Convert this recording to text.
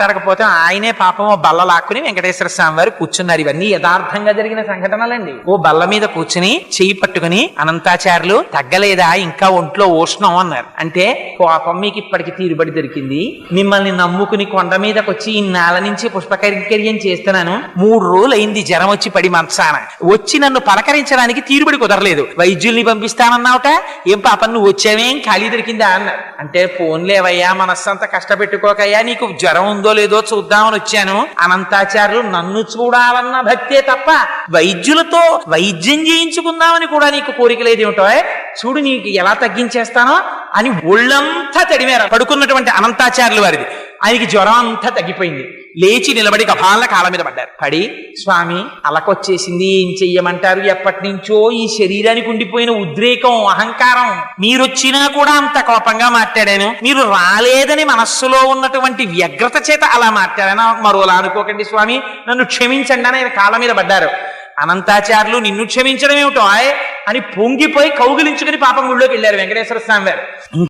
మాట్లాడకపోతే ఆయనే పాపం ఓ బల్ల లాక్కుని వెంకటేశ్వర స్వామి వారు కూర్చున్నారు. ఇవన్నీ యథార్థంగా జరిగిన సంఘటనలండి. ఓ బల్ల మీద కూర్చుని చెయ్యి పట్టుకుని అనంతాచార్యులు తగ్గలేదా? ఇంకా ఒంట్లో ఉష్ణం అన్నారు. అంటే కోపం మీకు ఇప్పటికి తీరుబడి దొరికింది. మిమ్మల్ని నమ్ముకుని కొండ మీదకి వచ్చి ఈ నేల నుంచి పుష్పకరికర్యం చేస్తున్నాను. మూడు రోజులు అయింది జ్వరం వచ్చి పడి మంచాన. వచ్చి నన్ను పలకరించడానికి తీరుబడి కుదరలేదు. వైద్యుల్ని పంపిస్తానన్నావుట? ఏం పాపం? నువ్వు వచ్చావేం? ఖాళీ దొరికిందా? అన్నారు. అంటే ఫోన్లేవయ్యా మనస్సంతా కష్టపెట్టుకోకయ్యా నీకు జ్వరం ఉందో లేదో చూద్దామని వచ్చాను. అనంతాచార్యులు నన్ను చూడాలన్న భక్తే తప్ప వైద్యులతో వైద్యం చేయించుకుందామని కూడా నీకు కోరిక లేదేమిటో చూడు నీకు ఎలా తగ్గించేస్తానో అని ఒళ్ళంతా తడిమేర పడుకున్నటువంటి అనంతాచార్యులు వారిది. ఆయనకి జ్వరం అంతా తగ్గిపోయింది. లేచి నిలబడి గభాల కాళ్ళ మీద పడ్డారు. పడి స్వామి అలకొచ్చేసింది ఏం చెయ్యమంటారు? ఎప్పటి నుంచో ఈ శరీరానికి ఉండిపోయిన ఉద్రేకం అహంకారం. మీరొచ్చినా కూడా అంత కోపంగా మాట్లాడాను. మీరు రాలేదని మనస్సులో ఉన్నటువంటి వ్యగ్రత చేత అలా మాట్లాడాను. మరోలా అనుకోకండి స్వామి. నన్ను క్షమించండి అని ఆయన కాళ్ళ మీద పడ్డారు. అనంతాచారులు నిన్ను క్షమించడం ఏమిటో ఆయ్? అని పొంగిపోయి కౌగిలించుకుని పాపం గుళ్ళోకి వెళ్ళారు వెంకటేశ్వర స్వామి వారు.